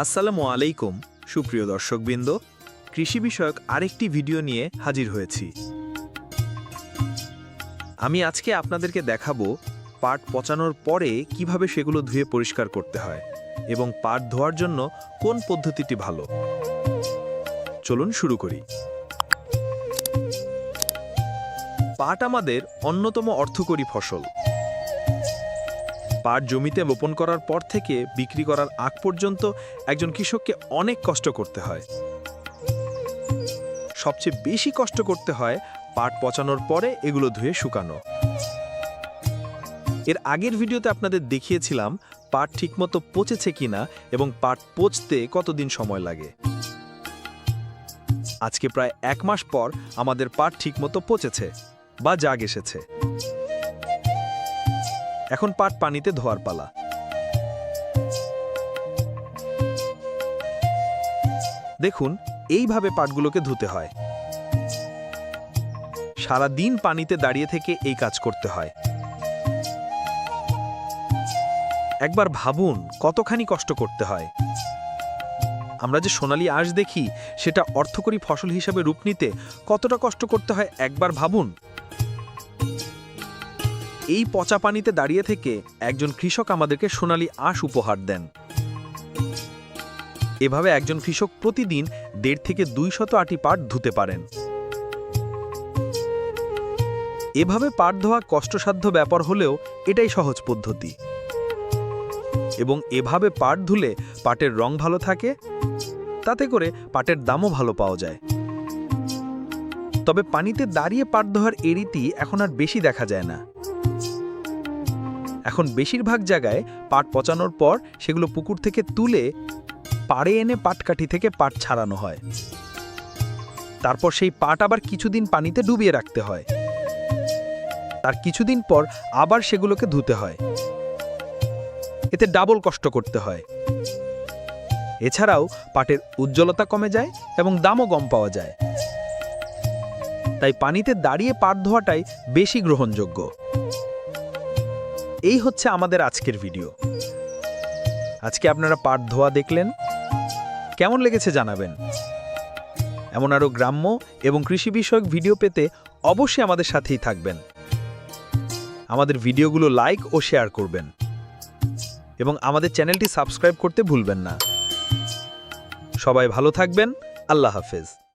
আসসালামু আলাইকুম, সুপ্রিয় দর্শকবৃন্দ। কৃষি বিষয়ক আরেকটি ভিডিও নিয়ে হাজির হয়েছি। আমি আজকে আপনাদেরকে দেখাবো পাট পচানোর পরে কীভাবে সেগুলো ধুয়ে পরিষ্কার করতে হয় এবং পাট ধোয়ার জন্য কোন পদ্ধতিটি ভালো। চলুন শুরু করি। পাট আমাদের অন্যতম অর্থকরী ফসল। পাট জমিতে বপন করার পর থেকে বিক্রি করার আগ পর্যন্ত একজন কৃষককে অনেক কষ্ট করতে হয়। সবচেয়ে বেশি কষ্ট করতে হয় পাট পচানোর পরে এগুলো ধুয়ে শুকানো। এর আগের ভিডিওতে আপনাদের দেখিয়েছিলাম পাট ঠিকমতো পচেছে কিনা এবং পাট পচতে কতদিন সময় লাগে। আজকে প্রায় এক মাস পর আমাদের পাট ঠিকমতো পচেছে বা জাগ এসেছে। এখন পাট পানিতে ধোয়ার পালা। দেখুন, এইভাবে পাটগুলোকে ধুতে হয়। সারা দিন পানিতে দাঁড়িয়ে থেকে এই কাজ করতে হয়। একবার ভাবুন, কতখানি কষ্ট করতে হয়। আমরা যে সোনালী আঁশ দেখি, সেটা অর্থকরী ফসল হিসাবে রূপ নিতে কতটা কষ্ট করতে হয় একবার ভাবুন। এই পচা পানিতে দাঁড়িয়ে থেকে একজন কৃষক আমাদেরকে সোনালী আঁশ উপহার দেন। এভাবে একজন কৃষক প্রতিদিন দেড় থেকে দুই শত আটি পাট ধুতে পারেন। এভাবে পাট ধোয়া কষ্টসাধ্য ব্যাপার হলেও এটাই সহজ পদ্ধতি। এবং এভাবে পাট ধুলে পাটের রং ভালো থাকে, তাতে করে পাটের দামও ভালো পাওয়া যায়। তবে পানিতে দাঁড়িয়ে পাট ধোয়ার এই রীতি এখন আর বেশি দেখা যায় না। এখন বেশিরভাগ জায়গায় পাট পচানোর পর সেগুলো পুকুর থেকে তুলে পাড়ে এনে পাটকাঠি থেকে পাট ছাড়ানো হয়। তারপর সেই পাট আবার কিছুদিন পানিতে ডুবিয়ে রাখতে হয়। তার কিছুদিন পর আবার সেগুলোকে ধুতে হয়। এতে ডাবল কষ্ট করতে হয়। এছাড়াও পাটের উজ্জ্বলতা কমে যায় এবং দামও কম পাওয়া যায়। তাই পানিতে দাঁড়িয়ে পাট ধোয়াটাই বেশি গ্রহণযোগ্য। এই হচ্ছে আমাদের আজকের ভিডিও আজকে আপনারা পাট ধোয়া দেখলেন। কেমন লেগেছে জানাবেন। এমন আরও গ্রাম্য এবং কৃষি বিষয়ক ভিডিও পেতে অবশ্যই আমাদের সাথেই থাকবেন। আমাদের ভিডিওগুলো লাইক ও শেয়ার করবেন। এবং আমাদের চ্যানেলটি সাবস্ক্রাইব করতে ভুলবেন না। সবাই ভালো থাকবেন। আল্লাহ হাফেজ।